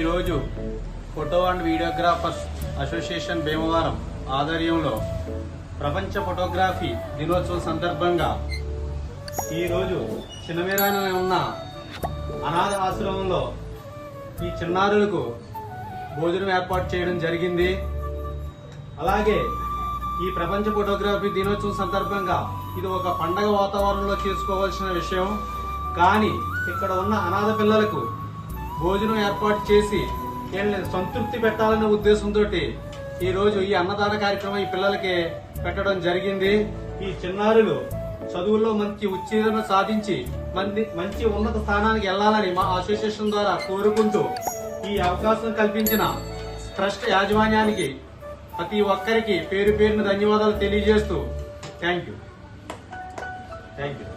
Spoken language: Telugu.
ఈరోజు photo and videographers association Bhimavaram ఆధ్వర్యంలో ప్రపంచ ఫోటోగ్రఫీ దినోత్సవం సందర్భంగా ఈరోజు చిన్నమీరాన ఉన్న అనాథ ఆశ్రమంలో ఈ చిన్నారులకు భోజనం ఏర్పాటు చేయడం జరిగింది. అలాగే ఈ ప్రపంచ ఫోటోగ్రఫీ దినోత్సవం సందర్భంగా ఇది ఒక పండగ వాతావరణంలో చేసుకోవాల్సిన విషయం. కానీ ఇక్కడ ఉన్న అనాథ పిల్లలకు భోజనం ఏర్పాటు చేసి వీళ్ళని సంతృప్తి పెట్టాలనే ఉద్దేశంతో ఈరోజు ఈ అన్నదాన కార్యక్రమం ఈ పిల్లలకి పెట్టడం జరిగింది. ఈ చిన్నారులు చదువుల్లో మంచి ఉత్తీర్ణ సాధించి మంది మంచి ఉన్నత స్థానానికి వెళ్ళాలని మా అసోసియేషన్ ద్వారా కోరుకుంటూ ఈ అవకాశం కల్పించిన ట్రస్ట్ యాజమాన్యానికి ప్రతి ఒక్కరికి పేరు పేరున ధన్యవాదాలు తెలియజేస్తూ థ్యాంక్ యూ. Thank you.